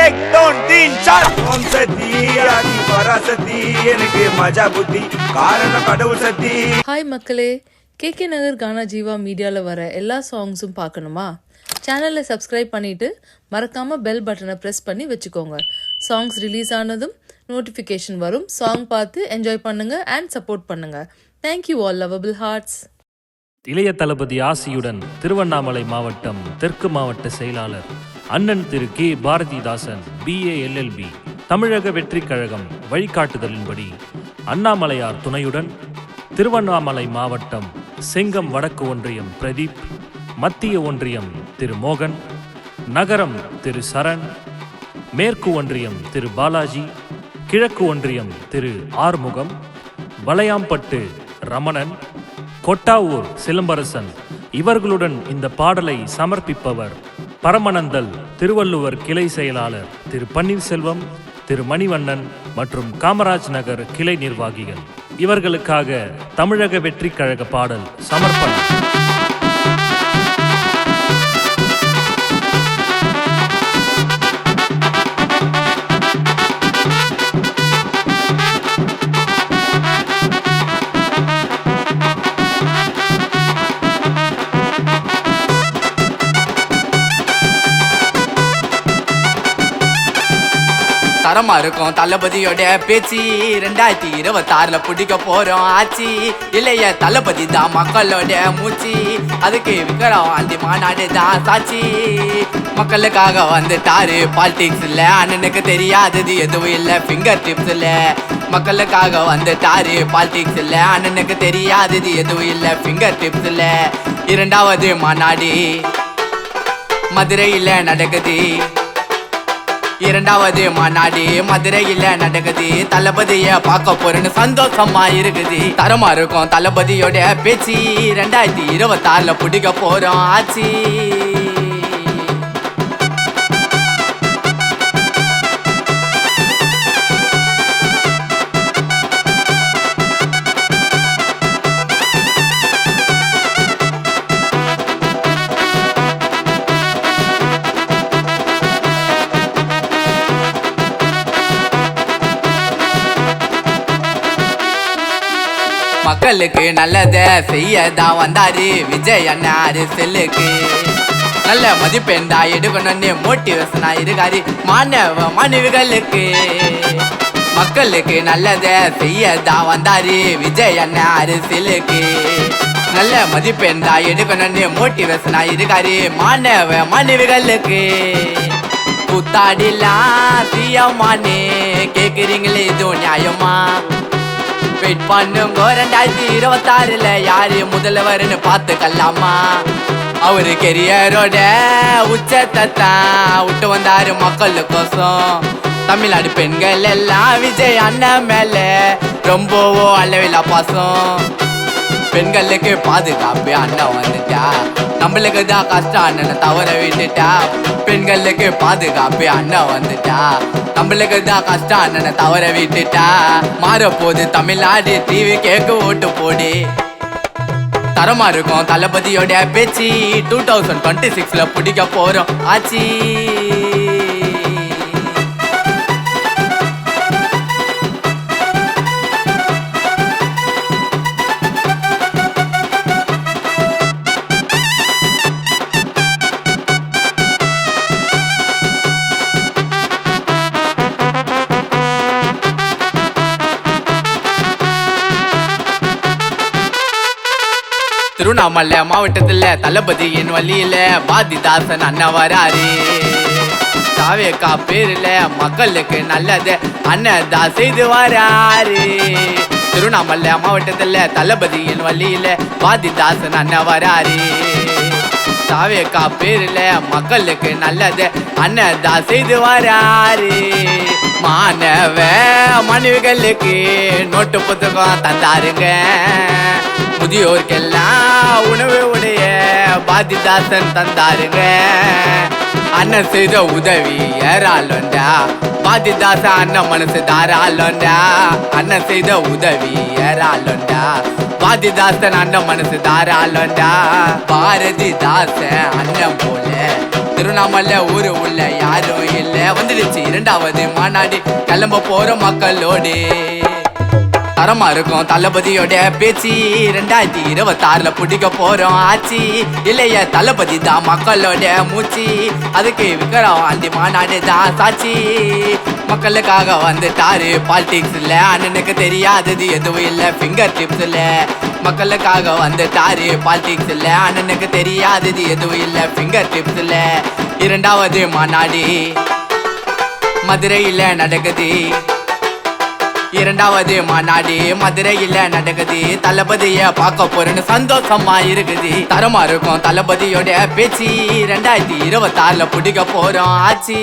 एक दोन तीन चार ஓம் சக்தி ஆதி பராசக்தி எனக்கு மஜா புத்தி காரணம் கடவுள் சக்தி ஹாய் மக்களே கேகே நகர் கானா ஜீவா மீடியாவில் வர எல்லா சாங்ஸும் பார்க்கணுமா சேனலை சப்ஸ்கிரைப் பண்ணிட்டு மறக்காம பெல் பட்டனை ப்ரெஸ் பண்ணி வச்சுக்கோங்க சாங்ஸ் ரிலீஸ் ஆனதும் நோட்டிஃபிகேஷன் வரும் சாங் பார்த்து என்ஜாய் பண்ணுங்க அண்ட் சப்போர்ட் பண்ணுங்க தேங்க்யூ ஆல் லவபிள் ஹார்ட்ஸ் இளைய தளபதி ஆசியுடன் திருவண்ணாமலை மாவட்டம் தெற்கு மாவட்ட செயலாளர் அண்ணன் Thiru K. Bharathidasan BA LLB Tamilaga Vettri Kazhagam வழிகாட்டுதலின்படி அண்ணாமலையார் துணையுடன் திருவண்ணாமலை மாவட்டம் செங்கம் வடக்கு ஒன்றியம் பிரதீப் மத்திய ஒன்றியம் திரு மோகன் நகரம் திரு சரண் மேற்கு ஒன்றியம் திரு பாலாஜி கிழக்கு ஒன்றியம் திரு ஆறுமுகம் வளையாம்பட்டு ரமணன் கொட்டாவூர் சிலம்பரசன் இவர்களுடன் இந்த பாடலை சமர்ப்பிப்பவர் பரமநந்தல் திருவள்ளுவர் கிளை செயலாளர் திரு பன்னீர்செல்வம் திரு மணிவண்ணன் மற்றும் காமராஜ் நகர் கிளை நிர்வாகிகள். இவர்களுக்காக தமிழக வெற்றிக் கழக பாடல் சமர்ப்பணம். தரமா இருக்கும். தளபதியோட பேச்சு ரெண்டாயிரத்தி இருபத்தாறுல பிடிக்க போறோம். ஆச்சி இளைய தளபதி தான் மக்களோட மூச்சு. அதுக்கு விக்ரம் அந்த மாநாடு தான் சாட்சி. மக்களுக்காக வந்துட்டாரு. பாலிடிக்ஸ் இல்ல அண்ணனுக்கு தெரியாதது எதுவும் இல்ல. ஃபிங்கர் டிப்ஸ் இல்ல மக்களுக்காக வந்துட்டாரு. பாலிடிக்ஸ் இல்ல அண்ணனுக்கு தெரியாதது எதுவும் இல்ல. ஃபிங்கர் டிப்ஸ் இல்ல இரண்டாவது மாநாடு மதுரையில் நடக்குது. இரண்டாவது மாநாடு மதுரையில நடக்குது. தளபதிய பார்க்க போறேன்னு சந்தோஷமா இருக்குது. தரமா இருக்கும் தளபதியோட பேச்சு. ரெண்டாயிரத்தி இருபத்தி ஆறுல பிடிக்க போறோம் ஆச்சு மக்களுக்கு நல்லத செய்யதான் வந்தாரு. விஜய் அண்ணாரு செல்லுக்கு நல்ல மதிப்பெண்டா எடுக்கணும்னு மோட்டிவேஷனா இருக்காரு. மாணவ மாணவிகளுக்கு மக்களுக்கு நல்லதை செய்யதா வந்தாரு. விஜய் அண்ணா அரசியலுக்கு நல்ல மதிப்பெண்டா எடுக்கணும்னு மோட்டிவேஷனா இருக்காரு. மாணவ மாணவிகளுக்கு புத்தாடிலாம் தீயமானே கேக்குறீங்களே இது நியாயமா? வெயிட் பண்ணுங்க. ரெண்டாயிரத்தி இருபத்தாறுல யாரு முதல்வர்னு பார்த்துக்கலாமா? அவரு கெரியரோட உச்சத்தை தான் விட்டு வந்தாரு மக்களுக்கோசம். தமிழ்நாடு பெண்கள் எல்லாம் விஜய் அண்ணன் மேல ரொம்பவோ அளவில்லா பாசம். பெண்களுக்கு பாதுகாப்பு அண்ணன் வந்துட்டா. நம்மளுக்கு தான் கஷ்டம் அண்ணனை தவற விட்டுட்டா. பெண்களுக்கு பாதுகாப்பு அண்ணன் வந்துட்டா. நம்மளுக்கு தான் கஷ்டம் அண்ணனை தவற விட்டுட்டா. மாற போது தமிழ்நாடு டிவி கேக்கு ஓட்டு போடு. தரமா இருக்கும் தளபதியோட பேச்சு. டூ தௌசண்ட் டுவெண்ட்டி சிக்ஸ்ல பிடிக்க போறோம். ஆச்சி. திருவண்ணாமலை மாவட்டத்தில் தளபதியின் வழியில பாதிதாசன் அண்ணன் வராரு. தாவேக்கா பேரில் மக்களுக்கு நல்லது அண்ணதா செய்து வராரு. திருவண்ணாமலை மாவட்டத்தில் தளபதியின் வழியில பாதிதாசன் அண்ணன் வராரு. தாவேக்கா பேருல மக்களுக்கு நல்லது. அன்னதா செய்து வராரு. மாணவ மனைவிகளுக்கு நோட்டு புத்தகம் தந்தாருங்க. முதியோர்க்கெல்லாம் உணவு உடைய பாதிதாசன் தந்தாருங்க. அண்ணன் செய்த உதவி ஏறாளோண்டா பாதிதாச அண்ணன் மனசு தாராளோண்டா அண்ணன் செய்த உதவி ஏறாளோண்டா பாரதிதாசன் அண்ணன் மனசு தாராளண்டா பாரதிதாசன் அண்ணன் போல. திருவண்ணாமலை ஊரு உள்ள யாரும் இல்ல. வந்துடுச்சு இரண்டாவது மாநாடு. கிளம்ப போற மக்களோடு. தரமா இருக்கும். தளபதியோட பேச்சு ரெண்டாயிரத்தி இருபத்தாறுல பிடிக்க போறோம். ஆச்சு இல்லைய தளபதி தான் மக்களோட மூச்சு. அதுக்கு விக்ரவாண்டி மாநாடு தான் சாட்சி. மக்களுக்காக வந்துட்டாரு. பாலிடிக்ஸ்ல அண்ணனுக்கு தெரியாதது எதுவும் இல்ல. ஃபிங்கர் டிப்ஸ்ல மக்களுக்காக வந்துட்டாரு. பாலிடிக்ஸ்ல அண்ணனுக்கு தெரியாதது எதுவும் இல்ல. ஃபிங்கர் டிப்ஸ்ல இரண்டாவது மாநாடு. மதுரையில நடக்குது. இரண்டாவது மாநாடு மதுரையில நடக்குது. தளபதிய பார்க்க போறேன்னு சந்தோஷமா இருக்குது. தரமா இருக்கும் தளபதியோட பேச்சு. ரெண்டாயிரத்தி இருபத்தாறுல பிடிக்க போறோம் ஆச்சு